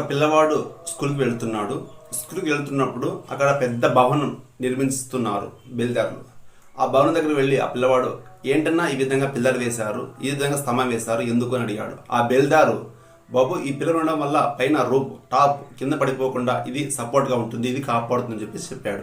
ఒక పిల్లవాడు స్కూల్కి వెళ్తున్నాడు. స్కూల్కి వెళ్తున్నప్పుడు అక్కడ పెద్ద భవనం నిర్మిస్తున్నారు బెల్దారులు ఆ భవనం దగ్గర వెళ్ళి ఆ పిల్లవాడు ఏంటన్నా ఈ విధంగా పిల్లలు వేశారు? ఈ విధంగా స్తంభం వేశారు? ఎందుకు? అని అడిగాడు. ఆ బెల్దారు బాబు ఈ పిల్లలు ఉండడం వల్ల పైన రూప్ టాప్ కింద పడిపోకుండా ఇది సపోర్ట్గా ఉంటుంది ఇది కాపాడుతుందని చెప్పేసి చెప్పాడు.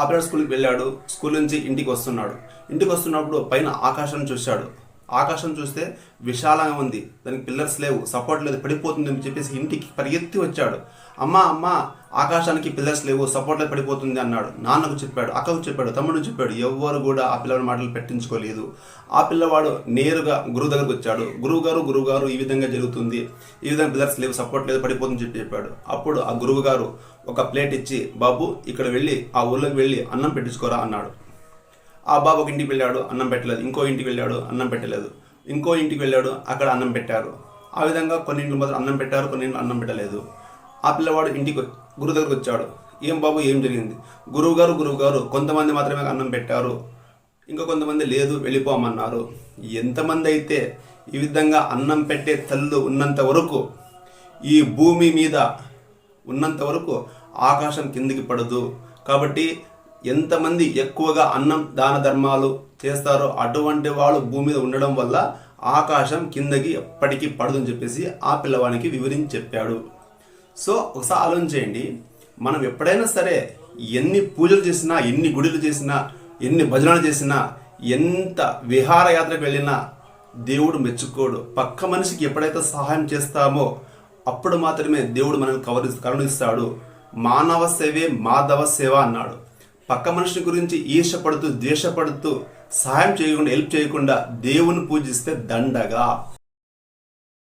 ఆ పిల్లడు స్కూల్కి వెళ్ళాడు. స్కూల్ నుంచి ఇంటికి వస్తున్నాడు. ఇంటికి వస్తున్నప్పుడు పైన ఆకాశం చూశాడు. ఆకాశం చూస్తే విశాలంగా ఉంది. దానికి పిల్లర్స్ లేవు సపోర్ట్ లేదు పడిపోతుంది అని చెప్పేసి ఇంటికి పరిగెత్తి వచ్చాడు. అమ్మ అమ్మ ఆకాశానికి పిల్లర్స్ లేవు సపోర్ట్ లేదు పడిపోతుంది అన్నాడు. నాన్నకు చెప్పాడు అక్కకు చెప్పాడు తమ్ముడు చెప్పాడు ఎవ్వరు కూడా ఆ పిల్లవాడి మాటలు పెట్టించుకోలేదు. ఆ పిల్లవాడు నేరుగా గురువు దగ్గరకు వచ్చాడు. గురువు గారు గురువు గారు ఈ విధంగా జరుగుతుంది. ఈ విధంగా పిల్లర్స్ లేవు సపోర్ట్ లేదు పడిపోతుంది చెప్పి చెప్పాడు. అప్పుడు ఆ గురువు గారు ఒక ప్లేట్ ఇచ్చి బాబు ఇక్కడ వెళ్ళి ఆ ఊళ్ళోకి వెళ్ళి అన్నం పెట్టించుకోరా అన్నాడు. ఆ బాబు ఒక ఇంటికి వెళ్ళాడు అన్నం పెట్టలేదు. ఇంకో ఇంటికి వెళ్ళాడు అన్నం పెట్టలేదు. ఇంకో ఇంటికి వెళ్ళాడు అక్కడ అన్నం పెట్టారు. ఆ విధంగా కొన్ని ఇంట్లో మాత్రం అన్నం పెట్టారు కొన్ని ఇంట్లో అన్నం పెట్టలేదు. ఆ పిల్లవాడు ఇంటికి వచ్చి- గురువు దగ్గరకు వచ్చాడు. ఏం బాబు ఏం జరిగింది? గురువు గారు గురువు గారు కొంతమంది మాత్రమే అన్నం పెట్టారు. ఇంకా కొంతమంది లేదు వెళ్ళిపోమన్నారు. ఎంతమంది అయితే ఈ విధంగా అన్నం పెట్టే తల్లు ఉన్నంత వరకు ఈ భూమి మీద ఉన్నంత వరకు ఆకాశం కిందికి పడదు. కాబట్టి ఎంతమంది ఎక్కువగా అన్నం దాన ధర్మాలు చేస్తారో అటువంటి వాళ్ళు భూమి మీద ఉండడం వల్ల ఆకాశం కిందకి ఎప్పటికీ పడదని చెప్పేసి ఆ పిల్లవానికి వివరించి చెప్పాడు. సో ఒకసారి ఆలోచించేయండి మనం ఎప్పుడైనా సరే ఎన్ని పూజలు చేసినా ఎన్ని గుడులు చేసినా ఎన్ని భజనలు చేసినా ఎంత విహారయాత్రకు వెళ్ళినా దేవుడు మెచ్చుకోడు. పక్క మనిషికి ఎప్పుడైతే సహాయం చేస్తామో అప్పుడు మాత్రమే దేవుడు మనల్ని కవరి కరుణిస్తాడు. మానవ సేవే మాధవ సేవ అన్నాడు. పక్క మనిషి గురించి ఈర్షపడుతూ ద్వేషపడుతూ సహాయం చేయకుండా హెల్ప్ చేయకుండా దేవుని పూజిస్తే దండగా.